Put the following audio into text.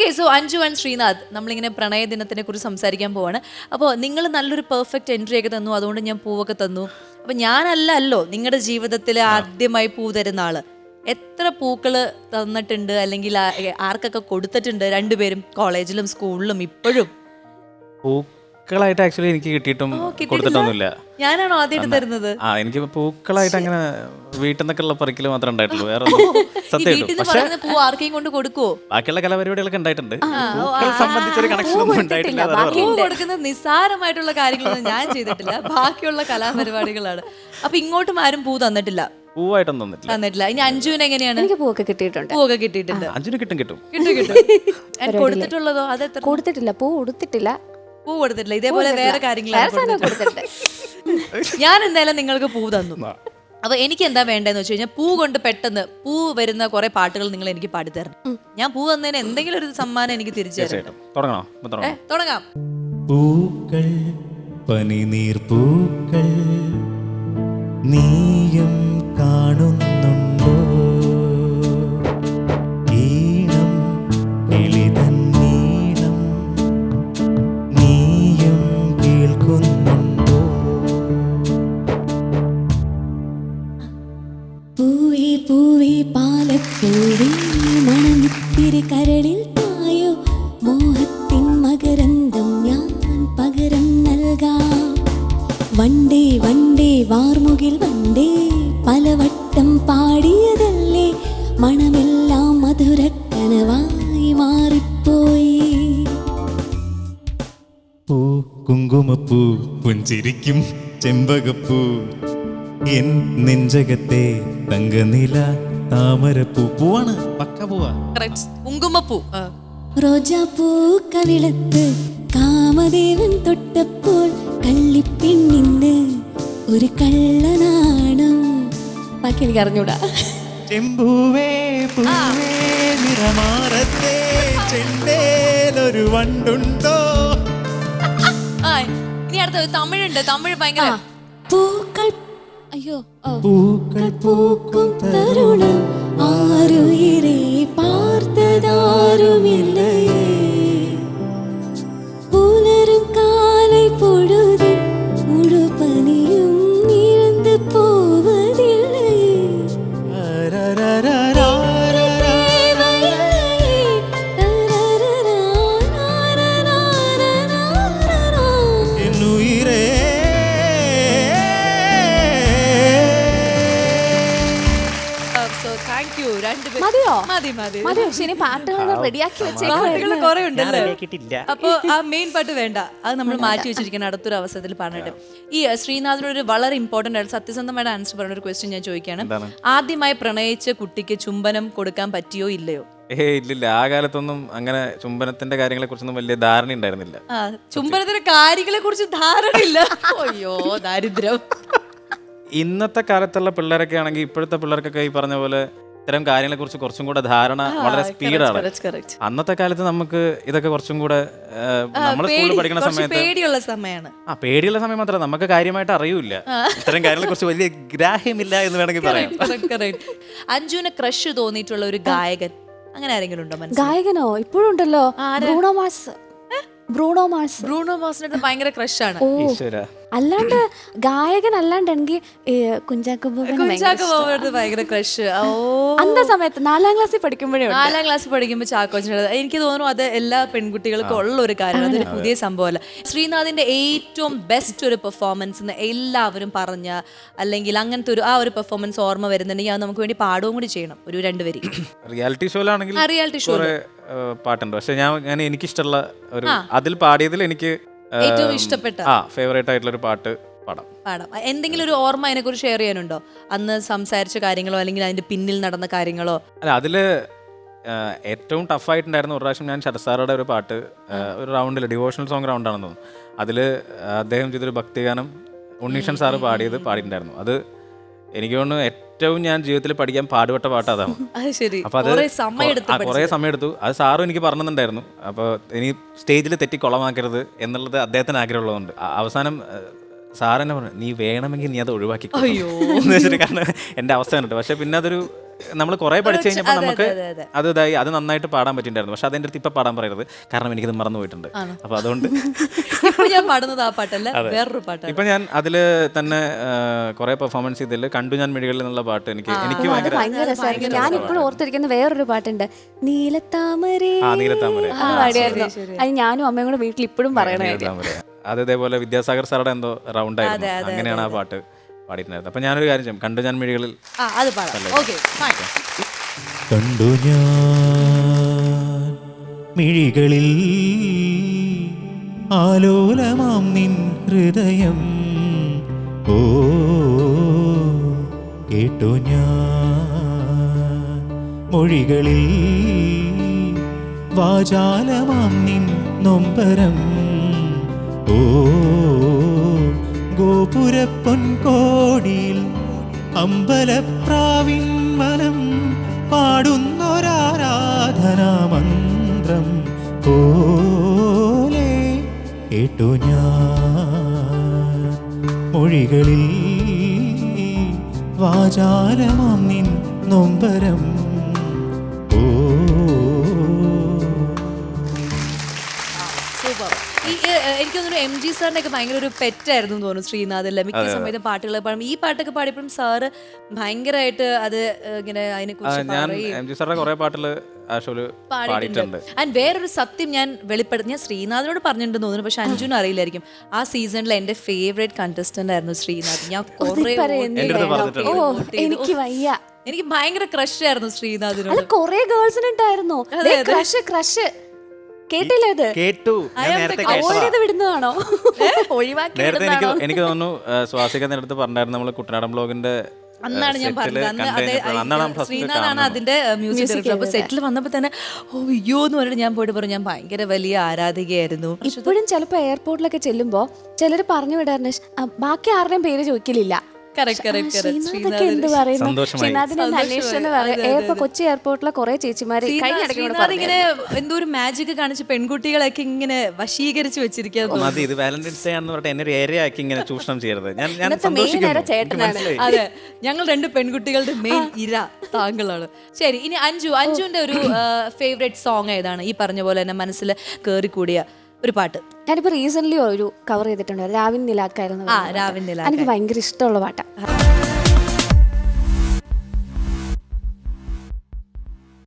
Okay so Anju and Sreenath നമ്മളിങ്ങനെ പ്രണയ ദിനത്തിനെ കുറിച്ച് സംസാരിക്കാൻ പോവാണ്. അപ്പോൾ നിങ്ങൾ നല്ലൊരു പെർഫെക്റ്റ് എൻട്രി ഒക്കെ തന്നു അതുകൊണ്ട് ഞാൻ പൂവൊക്കെ തന്നു. അപ്പൊ ഞാനല്ല അല്ലോ നിങ്ങളുടെ ജീവിതത്തിൽ ആദ്യമായി പൂ തരുന്ന ആൾ. എത്ര പൂക്കൾ തന്നിട്ടുണ്ട് അല്ലെങ്കിൽ ആർക്കൊക്കെ കൊടുത്തിട്ടുണ്ട് രണ്ടുപേരും കോളേജിലും സ്കൂളിലും ഇപ്പോഴും? പൂക്കളായിട്ട് ആക്ച്വലി എനിക്ക് കിട്ടിയിട്ടും? കൊടുത്തിട്ടൊന്നുമില്ല. ഞാനാണോ ആദ്യമായിട്ട് തരുന്നത്? ആ എനിക്ക് പൂക്കളായിട്ട് അങ്ങനെ വീട്ടിൽ നിന്നൊക്കെ ഉള്ള പറിക്കൽ മാത്രമേ ഉണ്ടായിട്ടുള്ളൂ. വേറെ ഈ സത്യം വീട്ടിൽ നിന്ന് പക്ഷെ പൂ ആർക്കെയും കൊണ്ട് കൊടുക്കുവോ? ബാക്കിയുള്ള കലാപരിപാടികളൊക്കെ ഉണ്ടായിട്ടുണ്ട്. പൂക്കൾ സംബന്ധിച്ചൊരു കണക്ഷൻ ഒന്നും ഉണ്ടായിട്ടില്ല ബാക്കി കൊടുക്കുന്ന നിസ്സാരമായിട്ടുള്ള കാര്യങ്ങളൊന്നും ഞാൻ ചെയ്തിട്ടില്ല. ബാക്കിയുള്ള കലാപരിപാടികളാണ്. അപ്പൊ ഇങ്ങോട്ടും ആരും പൂ തന്നിട്ടില്ല? പൂവായിട്ടൊന്നും തന്നിട്ടില്ല. തന്നിട്ടില്ല. ഇനി അഞ്ജുവിന് എങ്ങനെയാണ്? എനിക്ക് പൂവൊക്കെ കിട്ടിയിട്ടുണ്ട്. പൂവൊക്കെ കിട്ടിയിട്ടുണ്ട്. അഞ്ജുന് കിട്ടും കിട്ടും. കിട്ടും കിട്ടും. കൊടുത്തിട്ടുള്ളതോ? അത് കൊടുത്തിട്ടില്ല. പൂ ഉടുത്തിട്ടില്ല പൂ കൊടുത്തിട്ടില്ല. ഇതേപോലെ വേറെ കാര്യങ്ങളാണ് ഞാൻ എന്തായാലും നിങ്ങൾക്ക് പൂ തന്നു. അപ്പൊ എനിക്ക് എന്താ വേണ്ടതെന്ന് വെച്ച് കഴിഞ്ഞാൽ പൂ കൊണ്ട് പെട്ടെന്ന് പൂ വരുന്ന കുറെ പാട്ടുകൾ നിങ്ങൾ എനിക്ക് പാടിത്തരണം ഞാൻ പൂ തന്നതിന് എന്തെങ്കിലും ഒരു സമ്മാനം എനിക്ക് തിരിച്ചു തരണം. തുടങ്ങാം. പൂക്കൾ പനിനീർ പൂക്കൾ നീയും കാണുന്നുണ്ടോ. മണമെല്ലാം മധുരക്കനവായി മാറിപ്പോയി. പൂ കുങ്കുമപ്പൂ പുഞ്ചിരിക്കും ചെമ്പകപ്പൂ. എൻ നെഞ്ചകത്തെ തങ്കനില താമരപ്പൂ. പൂവാണ് പക്ക പൂവാ. Correct. കുങ്കുമപ്പൂ. റോജാപ്പൂ കവിളത്ത് കാമദേവൻ തൊട്ടപ്പോൾ കള്ളിപ്പെണ്ണിന്ന് ഒരു കള്ളനാണം. ബാക്കി എനിക്ക് അറിഞ്ഞൂടാ. ചെമ്പൂവേ പൂവേ നിറമാറത്തെ ചെണ്ടേലൊരു വണ്ടുണ്ടോ? ആ ഇനി അടുത്ത തമിഴുണ്ട്. തമിഴ് ഭയങ്കര പൂക്കൾ അയ്യോ പൂക്കൾ പൂക്കും രണ്ടുപേരും മതിയോ? മതി മതി. മതി പക്ഷെ ഇനി പാട്ടുകൾ റെഡിയാക്കി പാട്ടുകൾ വെച്ചേക്കും. കുറെ ഉണ്ടല്ലേ. അപ്പൊ ആ മെയിൻ പാട്ട് വേണ്ട. അത് നമ്മൾ മാറ്റി വെച്ചിരിക്കണം അടുത്തൊരു അവസരത്തിൽ പറഞ്ഞിട്ട്. ഈ അഹ്, ശ്രീനാഥിനോട് ഒരു വളരെ ഇമ്പോർട്ടന്റ് ആയിട്ട് സത്യസന്ധമായിട്ട് ആൻസർ പറഞ്ഞ ഒരു ക്വസ്റ്റ്യൻ ഞാൻ ചോദിക്കുകയാണ്. എന്താണ്? ആദ്യമായി പ്രണയിച്ച കുട്ടിക്ക് ചുംബനം കൊടുക്കാൻ പറ്റിയോ ഇല്ലയോ? ഏ ഇല്ലില്ല. ആ കാലത്തൊന്നും അങ്ങനെ ചുംബനത്തിന്റെ കാര്യങ്ങളെ കുറിച്ചൊന്നും വലിയ ധാരണ ഉണ്ടായിരുന്നില്ല. ആ ചുംബനത്തിന്റെ കാര്യങ്ങളെ കുറിച്ച് ഇല്ല അയ്യോ ദാരിദ്ര്യം. ഇന്നത്തെ കാലത്തുള്ള പിള്ളേരൊക്കെ ആണെങ്കിൽ ഇപ്പോഴത്തെ പിള്ളേർക്കൊക്കെ ഈ പറഞ്ഞ പോലെ ഇത്തരം കാര്യങ്ങളെ കുറിച്ച് കുറച്ചും കൂടെ ധാരണ വളരെ സ്പീഡാണ്. അന്നത്തെ കാലത്ത് നമുക്ക് ഇതൊക്കെ കുറച്ചും കൂടെ നമ്മൾ സ്കൂളിൽ പഠിക്കുന്ന സമയത്ത് പേടിയുള്ള സമയമാണ് ആ പേടിയുള്ള സമയം മാത്രമല്ല നമുക്ക് കാര്യമായിട്ട് അറിയൂല ഇത്തരം കാര്യങ്ങളെ കുറിച്ച് വലിയ ഗ്രാഹ്യമില്ല എന്ന് വേണമെങ്കിൽ പറയാം. അഞ്ജുവിന് ക്രഷ് തോന്നിയിട്ടുള്ള ഒരു ഗായകൻ. അങ്ങനെ ആരെങ്കിലും ഉണ്ടോ ഗായകനോ? ഇപ്പോഴും ഉണ്ടല്ലോ. Bruno Mars. Bruno Mars. Bruno മാസിന്റെ ഭയങ്കര ക്രഷ് ആണ്. ഈശ്വര. അല്ലാണ്ട് ഗായകൻ അല്ലാണ്ട് എനിക്ക് കുഞ്ചാക്കോ ഭയങ്കര ക്രഷ് ഓ. സമയത്ത് നാലാം ക്ലാസ്സിൽ പഠിക്കുമ്പോഴേ. നാലാം ക്ലാസ്സിൽ പഠിക്കുമ്പോൾ ചാക്കോച്ചനുള്ളത് എനിക്ക് തോന്നുന്നു അത് എല്ലാ പെൺകുട്ടികൾക്കും ഉള്ള ഒരു കാര്യമാണ് അതൊരു പുതിയ സംഭവമല്ല. ശ്രീനാഥിന്റെ ഏറ്റവും ബെസ്റ്റ് ഒരു പെർഫോമൻസ് എന്ന് എല്ലാവരും പറഞ്ഞ അല്ലെങ്കിൽ അങ്ങനത്തെ ഒരു ആ ഒരു പെർഫോമൻസ് ഓർമ്മ വരുന്നുണ്ടെങ്കിൽ അത് നമുക്ക് വേണ്ടി പാടുകയും കൂടി ചെയ്യണം ഒരു രണ്ടുപേരി റിയാലിറ്റി ഷോ ആണെങ്കിൽ റിയാലിറ്റി show കുറെ പാട്ടുണ്ട്. പക്ഷെ ഞാൻ ഞാൻ എനിക്കിഷ്ടമുള്ള ഒരു അതിൽ പാടിയതിൽ എനിക്ക് ഏറ്റവും ഇഷ്ടപ്പെട്ട ആ ഫേവറേറ്റ് ആയിട്ടുള്ള ഒരു പാട്ട് പാടാം. പാടാം. എന്തെങ്കിലും ഒരു ഓർമ്മ അതിനെ കുറിച്ച് ഷെയർ ചെയ്യാനുണ്ടോ? അന്ന് സംസാരിച്ച കാര്യങ്ങളോ അല്ലെങ്കിൽ അതിന്റെ പിന്നിൽ നടന്ന കാര്യങ്ങളോ? അല്ല അതിൽ ഏറ്റവും ടഫായിട്ടുണ്ടായിരുന്ന ഒരു പ്രാവശ്യം ഞാൻ ശരസാറുടെ ഒരു പാട്ട് ഒരു റൗണ്ടിൽ ഡിവോഷണൽ സോങ് റൗണ്ടാണെന്ന് തോന്നുന്നു. അതിൽ അദ്ദേഹം ചെയ്തൊരു ഭക്തിഗാനം ഉണ്ണീഷൻ സാറ് പാടിയത് പാടിയിട്ടുണ്ടായിരുന്നു. അത് എനിക്ക് തോന്നുന്നു ഏറ്റവും ഞാൻ ജീവിതത്തിൽ പഠിക്കാൻ പാടുപെട്ട പാട്ട് അതാണ് അത് ശരി. അപ്പൊ അത് കുറെ സമയം എടുത്തു അത് സാറും എനിക്ക് പറഞ്ഞിട്ടുണ്ടായിരുന്നു. അപ്പോൾ ഇനി സ്റ്റേജിൽ തെറ്റി കുളമാക്കരുത് എന്നുള്ളത് അദ്ദേഹത്തിന് ആഗ്രഹമുള്ളതുകൊണ്ട്. അവസാനം സാർ എന്നെ പറഞ്ഞു നീ വേണമെങ്കിൽ നീ അത് ഒഴിവാക്കി കാരണം എന്റെ അവസ്ഥ കണ്ടിട്ട്. പക്ഷെ പിന്നെ അതൊരു നമ്മൾ കുറെ പഠിച്ചു കഴിഞ്ഞപ്പോൾ നമുക്ക് അതെ, ഇതായി അത് നന്നായിട്ട് പാടാൻ പറ്റിയിട്ടുണ്ടായിരുന്നു. പക്ഷെ അതിന്റെ അടുത്ത് ഇപ്പൊ പാടാൻ പറയരുത്. കാരണം എനിക്കിത് മറന്നു പോയിട്ടുണ്ട്. അപ്പോൾ അതുകൊണ്ട് ഇപ്പൊ ഞാൻ പാടുന്നത് ആ പാട്ടല്ല വേറൊരു പാട്ടാണ്. ഇപ്പൊ ഞാൻ അതിൽ തന്നെ കുറെ പെർഫോമൻസ് ചെയ്തതിൽ കണ്ടു ഞാൻ മിഴികളിൽ എന്നുള്ള പാട്ട് എനിക്ക് എനിക്ക് ഭയങ്കര ഞാൻ ഇപ്പോഴും ഓർത്തിരിക്കുന്ന വേറൊരു പാട്ടുണ്ട്. നീലത്താമരേ. അത് ഞാനും അമ്മയും കൂടെ വീട്ടിൽ ഇപ്പോഴും പറയണേ അതേപോലെ നീലത്താമര. അത് ഇതേപോലെ വിദ്യാസാഗർ സാറുടെ എന്തോ റൗണ്ട് ആയിരുന്നു. അങ്ങനെയാണ് ആ പാട്ട്. പാടിയിട്ടുണ്ടായിരുന്നത് അപ്പൊ ഞാനൊരു കാര്യം ചെയ്യാം. കണ്ടു ഞാൻ മിഴികളിൽ ആ അത് പാടാം. ഓക്കെ കണ്ടു ഞാൻ മിഴികളിൽ ആലോലമാം നിൻ ഹൃദയം. ഓ കേട്ടു ഞാൻ മൊഴികളിൽ വാചാലമാം നിൻ നൊമ്പരം. ഓ ഗോപുരപ്പൊൻകോടിയിൽ അമ്പലപ്രാവിൻ മനം പാടുന്നൊരാരാധനാമന്ത്രം പോലെ കേട്ടു ഞാൻ. മൊഴികളിൽ വാചാലമാം നിൻ നൊമ്പരം. ഓ. സൂപ്പർ. ഈ എനിക്ക് തോന്നുന്നു എം ജി സാറിന്റെ ഒക്കെ ഭയങ്കര ഒരു പെറ്റായിരുന്നു എന്ന് തോന്നുന്നു ശ്രീനാഥിലെ മിക്ക സമയത്ത് പാട്ടുകൾ പാടും. ഈ പാട്ടൊക്കെ പാടിയപ്പോഴും സാറ് ഭയങ്കരമായിട്ട് അത് ഇങ്ങനെ അതിനെ ഞാൻ പറയും എം ജി സാറിന്റെ കുറെ ഷോയിൽ പാടിയിട്ടുണ്ട്. ആൻഡ് വേറൊരു സത്യം ഞാൻ വെളിപ്പെടുത്തി ഞാൻ ശ്രീനാഥിനോട് പറഞ്ഞിട്ടുണ്ടെന്ന് തോന്നുന്നു പക്ഷെ അഞ്ജുന് അറിയില്ലായിരിക്കും. ആ സീസണിൽ എന്റെ ഫേവറേറ്റ് കണ്ടസ്റ്റന്റ് ആയിരുന്നു ശ്രീനാഥ്. ഞാൻ കുറെ എന്റെ അടുത്ത് പറഞ്ഞിട്ടുണ്ട്. എനിക്ക് വയ്യ. എനിക്ക് ഭയങ്കര ക്രഷ് ആയിരുന്നു ശ്രീനാഥിനോട്. അത് കൊറേ ഗേൾസിനുണ്ടായിരുന്നു ക്രഷ് ക്രഷ് കേട്ടില്ല ഇത്? കേട്ടു. ഞാൻ നേരത്തെ അവോയ്ഡ് കേട്ടതാ. ചെയ്ത് വിടുന്നതാണോ? ഒഴിവാക്കി നേരത്തെ എനിക്ക് വിടുന്നതാണോ? എനിക്ക് തോന്നുന്നു ആ, സ്വാസിക നേരത്തെ പറഞ്ഞായിരുന്നു നമ്മൾ കുട്ടനാടൻ ബ്ലോഗിന്റെ അന്നാണ് ഞാൻ പറഞ്ഞത്. അന്ന് അതെ അന്നാണ് ഫസ്റ്റ് ശ്രീനാഥാണ് അതിന്റെ മ്യൂസിക് ഡയറക്ടർ അപ്പൊ സെറ്റിൽ വന്നപ്പോ തന്നെ ഓ അയ്യോ എന്ന് പറഞ്ഞിട്ട് ഞാൻ പോയിട്ട് പറഞ്ഞു ഞാൻ ഭയങ്കര വലിയ ആരാധികയായിരുന്നു. ഇപ്പോഴും ചിലപ്പോ എയർപോർട്ടിലൊക്കെ ചെല്ലുമ്പോ ചിലർ പറഞ്ഞു വിടാറുണ്ട് "ഷ്, ആ, ബാക്കി ആരുടെയും പേര് ചോദിക്കലില്ല. എന്ത് പറയുന്നു. ശ്രീനാഥിനെ അന്വേഷിച്ചെന്ന് പറയാം. കൊച്ചി എയർപോർട്ടിലെ കുറെ ചേച്ചിമാര് ഇങ്ങനെ എന്തോ ഒരു മാജിക് കാണിച്ച് പെൺകുട്ടികളൊക്കെ ഇങ്ങനെ വശീകരിച്ച് വെച്ചിരിക്കുക മതി ഇത് വാലന്റൈൻസ് ഡേ എന്ന് പറഞ്ഞിട്ട് എന്നെ ഒരു ഏരിയ ആക്കി ഇങ്ങനെ ചൂഷണം ചെയ്യരുത്. ഞാൻ ഞാൻ ഇന്നത്തെ main സന്തോഷിക്കുന്നു. era എനിക്ക് ചേട്ടനാണ്. മനസ്സിലായി. അതെ ഞങ്ങൾ രണ്ട് പെൺകുട്ടികളുടെ മെയിൻ ഇര താങ്കളാണ്. ശരി ഇനി അഞ്ജു. അഞ്ജുവിന്റെ ഒരു ഫേവറേറ്റ് സോങ് ഏതാണ്? ഈ പറഞ്ഞ പോലെ തന്നെ മനസ്സിൽ കേറി കൂടിയ ഒരു പാട്ട്. ഞാനിപ്പോ റീസെന്റ് ഒരു കവർ ചെയ്തിട്ടുണ്ട്. രാവിൻ നിലാക്കായിരുന്നു ആ, രാവിൻ നിലാക്ക എനിക്ക് ഭയങ്കര ഇഷ്ടമുള്ള പാട്ടാ.